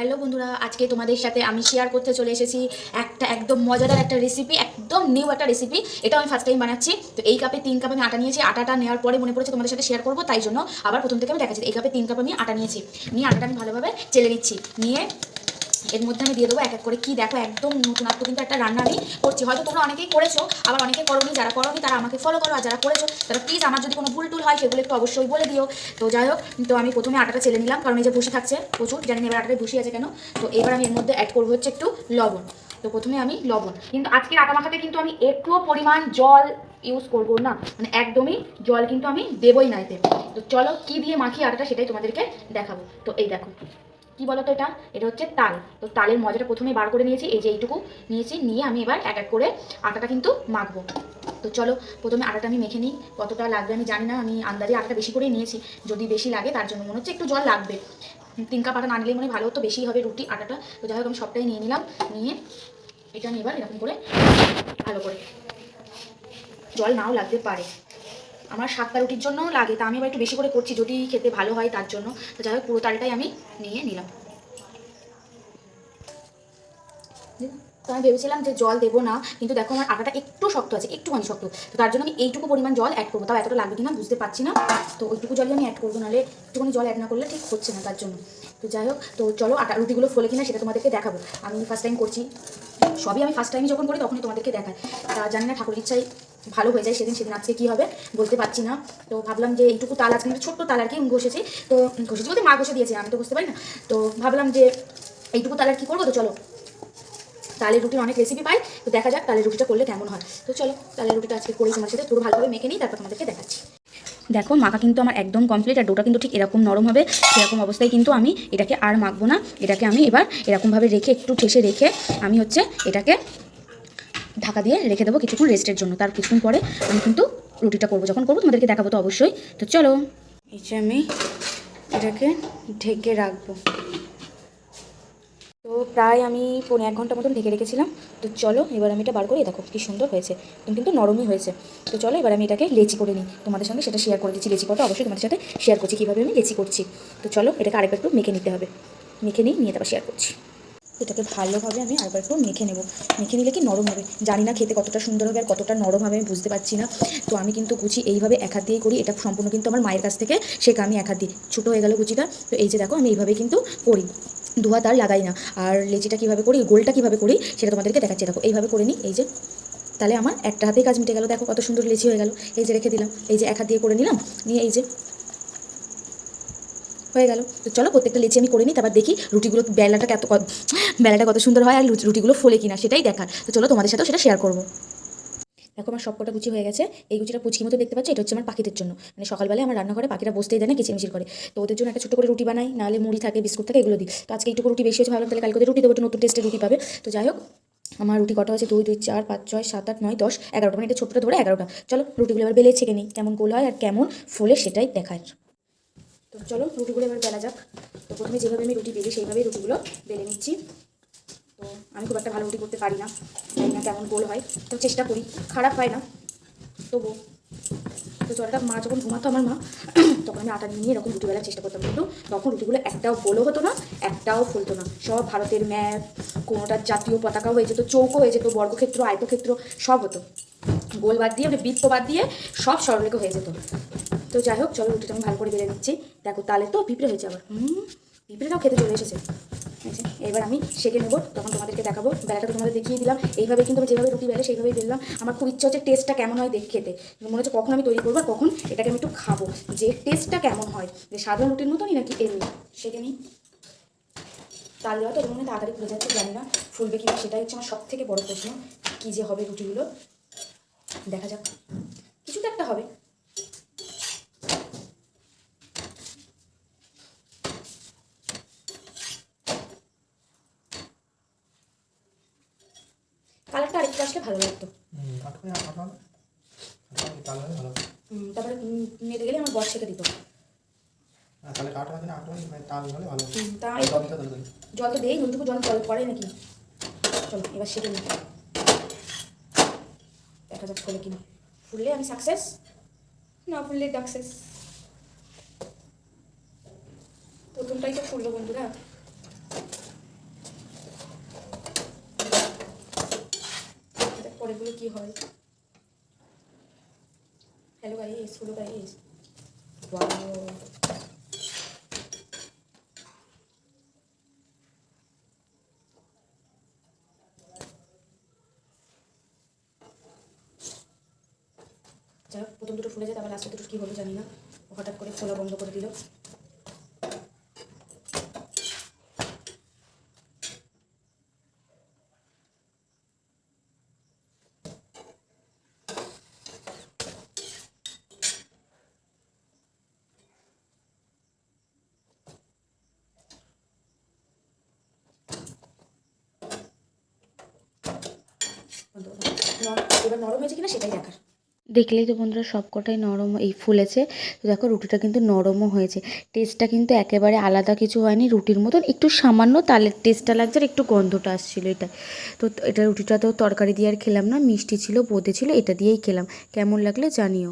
Hello বন্ধুরা, আজকে তোমাদের সাথে আমি শেয়ার করতে চলে এসেছি একটা একদম মজাদার একটা রেসিপি একদম নিউ একটা রেসিপি এটা আমি ফার্স্ট টাইম বানাচ্ছি। তো এই কাপে তিন কাপ আমি আটা নিয়েছি। আটাটা নেওয়ার পরে মনে পড়েছে তোমাদের সাথে শেয়ার করব, তাই জন্য আবার প্রথম থেকে আমি দেখাচ্ছি। এই কাপে তিন কাপ আমি আটা নিয়েছি। নিয়ে আটাটা আমি ভালোভাবে চেলে নিচ্ছি। নিয়ে এর মধ্যে আমি দিয়ে দেবো এক এক করে কি দেখো একদম নতুনত্ব কিন্তু একটা রান্না আমি করছি। হয়তো তোমরা অনেকেই করেছ, আবার অনেকে করোনি, যারা করোনি তারা আমাকে ফলো করো, আর যারা করেছ, তারা প্লিজ আমার যদি কোনো ভুল টুল হয় সেগুলো একটু অবশ্যই বলে দিও। তো যাই হোক, তো আমি প্রথমে আটাটা চেলে নিলাম, কারণ এই যে ভুসি থাকছে প্রচুর, জানি এবার আটাটা ভুসি আছে কেন। তো এবার আমি এর মধ্যে অ্যাড করব হচ্ছে একটু লবণ। তো প্রথমে আমি লবণ। কিন্তু আজকের আটা মাখাতে কিন্তু আমি একটুও পরিমাণ জল ইউজ করব না। মানে একদমই জল কিন্তু আমি দেবই না এতে। তো চলো কি দিয়ে মাখি আটাটা সেটাই তোমাদেরকে দেখাবো। তো এই দেখো। কি বলো তো এটা? এটা হচ্ছে তাল। তো তালের মজাটা প্রথমে বার করে নিয়েছি, এই যে এইটুকু নিয়েছি, নিয়ে আমি এবার এক এক করে আটাটা কিন্তু মাখবো। তো চলো, প্রথমে আটাটা আমি মেখে নিই। কতটা লাগবে আমি জানি না, আমি আন্দাজে আটাটা বেশি করেই নিয়েছি। যদি বেশি লাগে, তার জন্য মনে হচ্ছে একটু জল লাগবে। তিন কাপ আটা না নিলে মনে ভালো হতো, বেশি হবে রুটি আটাটা। তো যাই হোক, আমি সবটাই নিয়ে নিলাম, নিয়ে এটা আমি এবার এরকম করে ভালো করে। জল নাও লাগতে পারে। আমার সাতটা রুটির জন্য লাগে, তা আমি আবার একটু বেশি করে করছি, যদি খেতে ভালো হয় তার জন্য। তো যাই হোক, পুরো তালটাই আমি নিয়ে নিলাম। তো আমি ভেবেছিলাম যে জল দেবো না, কিন্তু দেখো আমার আটাটা একটু শক্ত আছে, একটুখানি শক্ত। তো তার জন্য আমি এইটুকু পরিমাণ জল অ্যাড করব, তাও এতটা লাগবে কিনা বুঝতে পারছি না। তো ওইটুকু জলই আমি অ্যাড করব, নাহলে একটুখানি জল অ্যাড না করলে ঠিক হচ্ছে না তার জন্য। তো যাই হোক, তো চলো আটা, রুটিগুলো ফলে কিনা সেটা তোমাদেরকে দেখাবো। আমি ফার্স্ট টাইম করছি, সবই আমি ফার্স্ট টাইম যখন করি তখনই তোমাদেরকে দেখাই। তা জানি না ঠাকুর ইচ্ছাই ভালো হয়ে যায় সেদিন সেদিন আজকে কী হবে বলতে পারছি না। তো ভাবলাম যে এইটুকু তাল আজকে একটা ছোট্ট তাল আর কি ঘষেছি। তো ঘষেছি বলতে মা ঘষে দিয়েছে, আমি তো বুঝতে পারি না। তো ভাবলাম যে এইটুকু তাল আর কী করব? তো চলো। তালের রুটির অনেক রেসিপি পাই, তো দেখা যাক তালের রুটিটা করলে কেমন হয়। তো চলো, তালের রুটিটা আজকে করি তোমার সাথে, পুরো ভালোভাবে মেখে নিই, তারপর তোমাদেরকে দেখাচ্ছি। দেখো, মাখা কিন্তু আমার একদম কমপ্লিট আর ডোটা কিন্তু ঠিক এরকম নরম হবে, সেরকম অবস্থায় কিন্তু আমি এটাকে আর মাখবো না। এটাকে আমি এবার এরকমভাবে রেখে, একটু ঠেসে রেখে আমি হচ্ছে এটাকে ঢাকা দিয়ে রেখে দেবো কিছুক্ষণ রেস্টের জন্য। তার কিছুক্ষণ পরে আমি কিন্তু রুটিটা করব। যখন করব, তোমাদেরকে দেখাবো তো অবশ্যই। তো চলো। এই আমি এটাকে ঢেকে রাখব। তো প্রায় আমি পৌনে এক ঘণ্টা মতন ঢেকে রেখেছিলাম। তো চলো, এবার আমি এটা বার করে। দেখো কি সুন্দর হয়েছে। একদম কিন্তু নরমই হয়েছে। তো চলো, এবার আমি এটাকে লেচি করে নিই। তোমাদের সঙ্গে সেটা শেয়ার করে দিচ্ছি। লেচি করাটা অবশ্যই তোমাদের সাথে শেয়ার করছি। কীভাবে আমি লেচি করছি। তো চলো, এটাকে আরেকবার একটু মেখে নিতে হবে। মেখে নিই, নিয়ে তারপর শেয়ার করছি। এটাকে ভালোভাবে আমি আরেকবার একটু মেখে নেব। মেখে নিলে কি নরম হবে? জানি না খেতে কতটা সুন্দর হবে আর কতটা নরম হবে আমি বুঝতে পারছি না। তো আমি কিন্তু কুচি এইভাবে এক হাত দিয়েই করি। এটা সম্পূর্ণ কিন্তু আমার মায়ের কাছ থেকে শেখা আমি এক হাত দিই। ছোটো হয়ে গেল কুচিটা। তো এই যে দেখো, আমি এইভাবে কিন্তু করি। দুয়া তার লাগাই না। আর লেচিটা কীভাবে করি, গোলটা কীভাবে করি, সেটা তোমাদেরকে দেখাচ্ছি। দেখো, এইভাবে করে নিই। এই যে, তাহলে আমার একটা হাতেই কাজ মিটে গেল। দেখো, কত সুন্দর লেচি হয়ে গেল। এই যে রেখে দিলাম। এই যে এক হাত দিয়ে করে নিলাম। নিয়ে এই যে হয়ে গেল। তো চলো প্রত্যেকটা লেচি আমি করে নিই, তারপর দেখি রুটিগুলো বেলাটা কত বেলাটা কত সুন্দর হয় আর রুটিগুলো ফোলে কিনা, সেটাই দেখার। তো চলো তোমাদের সাথেও সেটা শেয়ার করব। দেখো আমার সবকটা গুচি হয়ে গেছে। এই গুচিটা পুচকি মতো দেখতে পাচ্ছ, এটা হচ্ছে আমার পাখিদের জন্য। মানে সকালবেলায় আমার রান্নাঘরে পাখিরা বসতেই দেয় না, কিচিরমিচির করে। তো ওদের জন্য একটা ছোটো করে রুটি বানাই, নাহলে মুড়ি থাকে, বিস্কুট থাকে, এগুলো দিই। তো আজকে একটু রুটি বেশি হয়েছে, ভাবলাম তাহলে কালকে ওদের রুটি দেবো, একটু নতুন টেস্টের রুটি পাবে। তো যাই হোক, আমার রুটি কটা হচ্ছে দুই দুই, চার, পাঁচ, ছয়, সাত, আট, নয়, দশ, এগারোটা। মানে এটা ছোট্টটা ধরে এগারোটা। চলো রুটিগুলো এবার বেলে ছেঁকে নিই, কেমন গোল হয় আর কেমন ফোলে সেটাই দেখায় তো চলো রুটিগুলো এবার বেলা যাক। তো প্রথমে যেভাবে আমি রুটি বেলি, সেইভাবেই রুটিগুলো বেলে নিচ্ছি। তো আমি খুব একটা ভালো রুটি করতে পারি না, জানি না কেমন গোল হয়। তো চেষ্টা করি, খারাপ হয় না। তবু তো জলটা মা যখন ঘুমাতো আমার মা, তখন আমি আটা নিয়ে এরকম রুটি বেলার চেষ্টা করতাম। কিন্তু তখন রুটিগুলো একটাও গোলও হতো না, একটাও ফুলতো না। সব ভারতের ম্যাপ কোনোটা জাতীয় পতাকা হয়ে যেত, চৌকো হয়ে যেত, বর্গক্ষেত্র, আয়তক্ষেত্র, সব হতো। গোল বাদ দিয়ে মানে বৃত্ত বাদ দিয়ে সব সরলরেখা হয়ে যেত। তো যাই হোক, চলো রুটিটা আমি ভালো করে বেলে নিচ্ছি। দেখো তাহলে তো পিঁপড়ে হয়েছে আবার। পিঁপড়েটাও খেতে চলে এসেছে। এবার আমি সেকে নেব, তখন তোমাদেরকে দেখাবো। বেলাটা তোমাদের দেখিয়ে দিলাম। এইভাবে কিন্তু আমি যেভাবে রুটি বেলে, সেইভাবেই বেললাম। আমার খুব ইচ্ছা হচ্ছে টেস্টটা কেমন হয় দেখ খেতে। মনে হচ্ছে কখন আমি তৈরি করব কখন এটাকে আমি একটু খাব। যে টেস্টটা কেমন হয়। যে সাধারণ রুটির মতনই নাকি এমনি? সেকে নিই। তাল দেওয়া তো মনে তাড়াতাড়ি ফুলে যাচ্ছে, জানি না ফুলবে কিনা, সেটাই হচ্ছে আমার সব থেকে বড় প্রশ্ন। কী যে হবে রুটিগুলো? দেখা যাক। কিছু তো একটা হবে। আরেকটু আসলে ভালো লাগতো। তারপরে মেয়েদের গেলে আমার বর শেখে দিত। জল তাহলে জল তো দেই নুনটুকু জল জল পড়ে নাকি? চলো এবার শেখে নিই। দেখা যাক ফুলে কিনা ফুললে আমি সাকসেস না ফুললে সাকসেস প্রথমটাই তো ফুললো বন্ধুরা। কি হয়? Hello guys hello guys wow যাই হোক, প্রথম দুটো ফুলে যায় তারপর লাস্টে দুটো কী হলো জানি না। হঠাৎ করে ফোলা বন্ধ করে দিল। এবার নরম হয়েছে কিনা সেটাই দেখার। দেখলেই তো বন্ধুরা সবকটাই নরম, এই ফুলেছে। তো দেখো, রুটিটা কিন্তু নরমও হয়েছে। টেস্টটা কিন্তু একেবারে আলাদা কিছু হয়নি, রুটির মতন। একটু সামান্য তালের টেস্টটা লাগছে আর একটু গন্ধটা আসছিল এটা। তো এটা রুটিটা তো তরকারি দিয়ে আর খেলাম না, মিষ্টি ছিল, বোঁদে ছিল, এটা দিয়েই খেলাম। কেমন লাগলে জানিও।